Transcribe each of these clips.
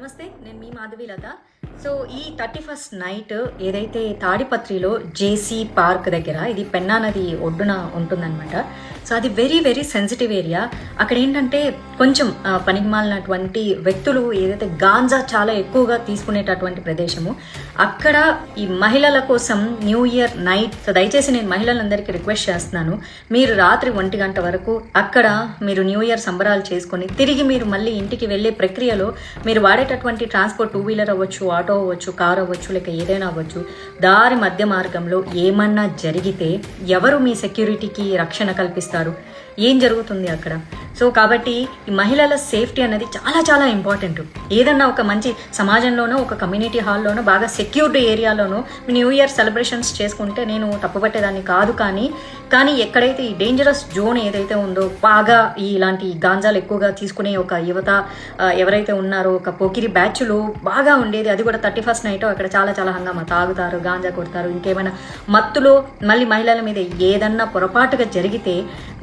నమస్తే నేను మీ మాధవి లత. సో ఈ థర్టీ ఫస్ట్ నైట్ ఏదైతే తాడిపత్రిలో జేసీ పార్క్ దగ్గర ఇది పెన్నా నది ఒడ్డున ఉంటుందన్నమాట. సో అది వెరీ వెరీ సెన్సిటివ్ ఏరియా అక్కడ ఏంటంటే కొంచెం పనికిమాలినటువంటి వ్యక్తులు ఏదైతే గాంజా చాలా ఎక్కువగా తీసుకునేటటువంటి ప్రదేశము అక్కడ ఈ మహిళల కోసం న్యూ ఇయర్ నైట్ సో దయచేసి నేను మహిళలందరికీ రిక్వెస్ట్ చేస్తున్నాను. మీరు రాత్రి ఒంటి గంట వరకు అక్కడ మీరు న్యూ ఇయర్ సంబరాలు చేసుకొని తిరిగి మీరు మళ్ళీ ఇంటికి వెళ్ళే ప్రక్రియలో మీరు వాడేటటువంటి ట్రాన్స్పోర్ట్ టూ వీలర్ అవ్వచ్చు ఆటో అవ్వచ్చు కార్ అవ్వచ్చు లేక ఏదైనా అవ్వచ్చు దారి మధ్య మార్గంలో ఏమన్నా జరిగితే ఎవరు మీ సెక్యూరిటీకి రక్షణ కల్పిస్తారు? ఏం జరుగుతుంది అక్కడ? సో కాబట్టి ఈ మహిళల సేఫ్టీ అనేది చాలా చాలా ఇంపార్టెంట్. ఏదన్నా ఒక మంచి సమాజంలోనో ఒక కమ్యూనిటీ హాల్లోనో బాగా సెక్యూర్డ్ ఏరియాలోనో న్యూ ఇయర్ సెలబ్రేషన్స్ చేసుకుంటే నేను తప్పుపట్టేదాన్ని కాదు కానీ కానీ ఎక్కడైతే ఈ డేంజరస్ జోన్ ఏదైతే ఉందో బాగా ఈ ఇలాంటి గాంజాలు ఎక్కువగా తీసుకునే ఒక యువత ఎవరైతే ఉన్నారో ఒక పోకిరి బ్యాచ్లు బాగా ఉండేది అది కూడా థర్టీ ఫస్ట్ నైట్ అక్కడ చాలా చాలా హంగామా. తాగుతారు గాంజా కొడతారు ఇంకేమైనా మత్తులో మళ్ళీ మహిళల మీద ఏదన్నా పొరపాటుగా జరిగితే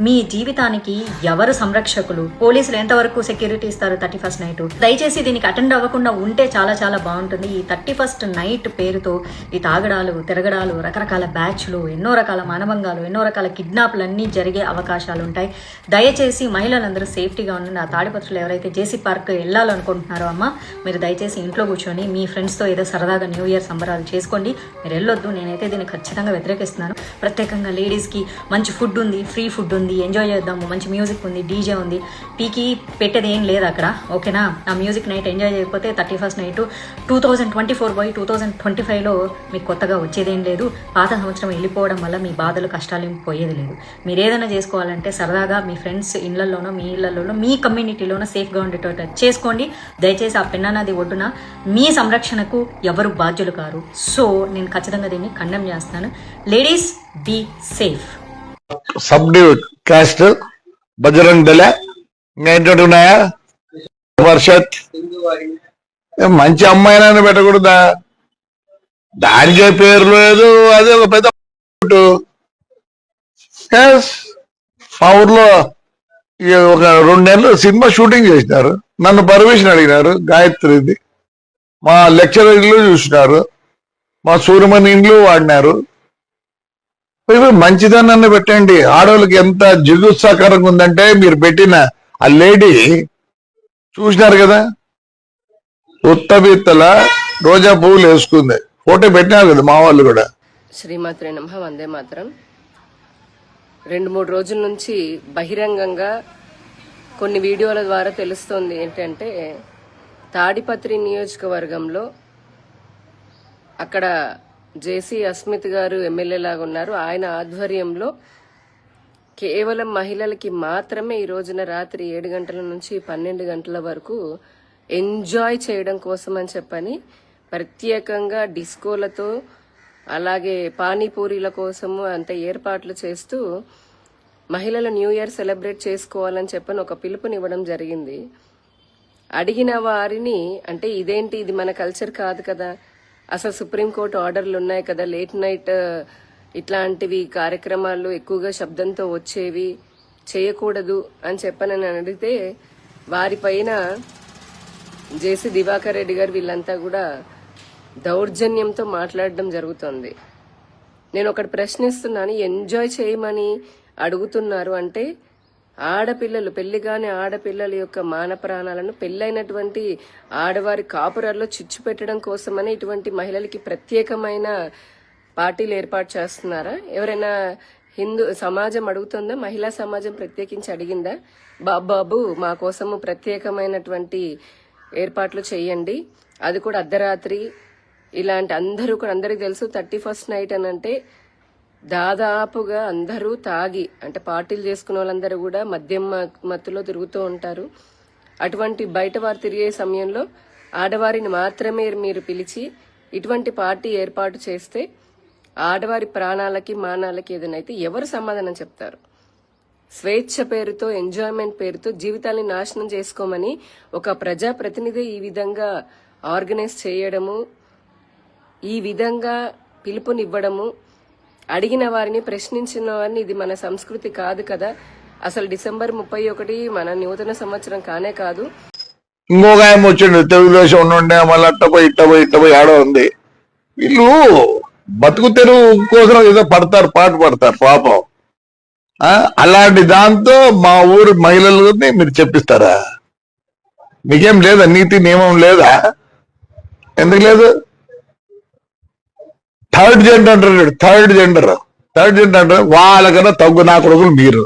మీ జీవితానికి ఎవరు సంరక్షకులు? పోలీసులు ఎంతవరకు సెక్యూరిటీ ఇస్తారు థర్టీ ఫస్ట్ నైట్? దయచేసి దీనికి అటెండ్ అవ్వకుండా ఉంటే చాలా చాలా బాగుంటుంది. ఈ థర్టీ ఫస్ట్ నైట్ పేరుతో ఈ తాగడాలు తిరగడాలు రకరకాల బ్యాచ్లు ఎన్నో రకాల మానభంగాలు ఎన్నో రకాల కిడ్నాప్లు అన్నీ జరిగే అవకాశాలు ఉంటాయి. దయచేసి మహిళలందరూ సేఫ్టీగా ఉండండి. ఆ తాడిపత్రులు ఎవరైతే జేసీ పార్క్ వెళ్ళాలనుకుంటున్నారో అమ్మ మీరు దయచేసి ఇంట్లో కూర్చొని మీ ఫ్రెండ్స్తో ఏదో సరదాగా న్యూ ఇయర్ సంబరాలు చేసుకోండి. మీరు వెళ్ళొద్దు. నేనైతే దీన్ని ఖచ్చితంగా వ్యతిరేకిస్తున్నాను. ప్రత్యేకంగా లేడీస్కి మంచి ఫుడ్ ఉంది ఫ్రీ ఫుడ్ ఉంది. ఎంజాయ్ చేద్దాము. మంచి మ్యూజిక్ ఉంది డీజే ఉంది. పీకి పెట్టేది ఏం లేదు అక్కడ ఓకేనా? ఆ మ్యూజిక్ నైట్ ఎంజాయ్ చేయకపోతే thirty first night two thousand twenty four by two thousand twenty ఫైవ్లో మీకు కొత్తగా వచ్చేదేం లేదు. పాత సంవత్సరం వెళ్ళిపోవడం వల్ల మీ బాధలు కష్టాలు ఏం పోయేది లేదు. మీరు ఏదైనా చేసుకోవాలంటే సరదాగా మీ ఫ్రెండ్స్ ఇళ్ళలోనో మీ ఇళ్ళలోనో మీ కమ్యూనిటీలోనో సేఫ్గా ఉండేటట్టు చేసుకోండి. దయచేసి ఆ పెన్నా నది ఒడ్డున మీ సంరక్షణకు ఎవరు బాధ్యులు కారు. సో నేను ఖచ్చితంగా దీన్ని ఖండం చేస్తాను. లేడీస్ బీ సేఫ్ సబ్డ్యూట్ కాస్ట్ బజరంగ్ దళ ఇంకా ఉన్నాయా వర్షత్ మంచి అమ్మాయినని పెట్టకూడదా? దానికే పేరు లేదు అదే ఒక పెద్ద మా ఊర్లో ఒక రెండు నెలలు సినిమా షూటింగ్ చేసినారు. నన్ను పర్మిషన్ అడిగినారు గాయత్రిది. మా లెక్చరర్ ఇల్లు చూసినారు. మా సూర్యమణి ఇండ్లు వాడినారు. మంచిదనాన్ని పెట్టండి. ఆడవాళ్ళకి ఎంత జిగుత్సాకరంగా ఉందంటే మీరు పెట్టిన ఆ లేడీ చూసినారు కదా? ఉత్తబిత్తల రోజా పువ్వులు వేసుకుంది. ఫోటో పెట్టినారు కదా మా వాళ్ళు కూడా? శ్రీమాత్రే నమ వందే మాత్రం. రెండు మూడు రోజుల నుంచి బహిరంగంగా కొన్ని వీడియోల ద్వారా తెలుస్తోంది ఏంటంటే తాడిపత్రి నియోజకవర్గంలో అక్కడ జేసీ అస్మిత్ గారు ఎమ్మెల్యే లాగా ఉన్నారు. ఆయన ఆధ్వర్యంలో కేవలం మహిళలకి మాత్రమే ఈ రోజున రాత్రి ఏడు గంటల నుంచి పన్నెండు గంటల వరకు ఎంజాయ్ చేయడం కోసం అని చెప్పని ప్రత్యేకంగా డిస్కోలతో అలాగే పానీపూరీల కోసము అంత ఏర్పాట్లు చేస్తూ మహిళలు న్యూ ఇయర్ సెలబ్రేట్ చేసుకోవాలని చెప్పని ఒక పిలుపునివ్వడం జరిగింది. అడిగిన వారిని అంటే ఇదేంటి ఇది మన కల్చర్ కాదు కదా అసలు సుప్రీంకోర్టు ఆర్డర్లు ఉన్నాయి కదా లేట్ నైట్ ఇట్లాంటివి కార్యక్రమాలు ఎక్కువగా శబ్దంతో వచ్చేవి చేయకూడదు అని చెప్పని నేను అడిగితే వారిపైన జేసీ దివాకర్ రెడ్డి గారు వీళ్ళంతా కూడా దౌర్జన్యంతో మాట్లాడడం జరుగుతుంది. నేను ఒకటి ప్రశ్నిస్తున్నాను ఎంజాయ్ చేయమని అడుగుతున్నారు అంటే ఆడపిల్లలు పెళ్ళిగాని ఆడపిల్లల యొక్క మాన ప్రాణాలను పెళ్ళైనటువంటి ఆడవారి కాపురాల్లో చిచ్చు పెట్టడం కోసమని ఇటువంటి మహిళలకి ప్రత్యేకమైన పార్టీలు ఏర్పాటు చేస్తున్నారా? ఎవరైనా హిందూ సమాజం అడుగుతుందా? మహిళా సమాజం ప్రత్యేకించి అడిగిందా? బాబాబు మా కోసము ప్రత్యేకమైనటువంటి ఏర్పాట్లు చేయండి. అది కూడా అర్ధరాత్రి. ఇలాంటి అందరూ కూడా అందరికి తెలుసు థర్టీ ఫస్ట్ నైట్ అని అంటే దాదాపుగా అందరూ తాగి అంటే పార్టీలు చేసుకునే వాళ్ళందరూ కూడా మద్యం మ- మత్తులో తిరుగుతూ ఉంటారు. అటువంటి బయట వారు తిరిగే సమయంలో ఆడవారిని మాత్రమే మీరు పిలిచి ఇటువంటి పార్టీ ఏర్పాటు చేస్తే ఆడవారి ప్రాణాలకి మానాలకి ఏదైనా అయితే ఎవరు సమాధానం చెప్తారు? స్వేచ్ఛ పేరుతో ఎంజాయ్మెంట్ పేరుతో జీవితాన్ని నాశనం చేసుకోమని ఒక ప్రజా ప్రతినిధి ఈ విధంగా ఆర్గనైజ్ చేయడము ఈ విధంగా పిలుపునివ్వడము అడిగిన వారిని ప్రశ్నించిన వారిని ఇది మన సంస్కృతి కాదు కదా. అసలు డిసెంబర్ ముప్పై ఒకటి మన నూతన సంవత్సరం కానే కాదు. ఇంకొక ఆయన వచ్చిండు తెలుగుదేశం ఉండే మళ్ళీ అట్టపోయి ఇట్టపోయి ఇట్టపోయి ఆడ ఉంది. వీళ్ళు బతుకు తెరువు కోసం ఏదో పడతారు పాట పడతారు పాపం. అలాంటి దాంతో మా ఊరు మహిళలని మీరు చెప్పిస్తారా? మీకేం లేదా? నీతి నియమం లేదా? ఎందుకు లేదు? థర్డ్ జెండర్ అంటారు థర్డ్ జెండర్ థర్డ్ జెండర్ అంటే వాళ్ళకన్నా తగ్గు నా కొడుకులు మీరు.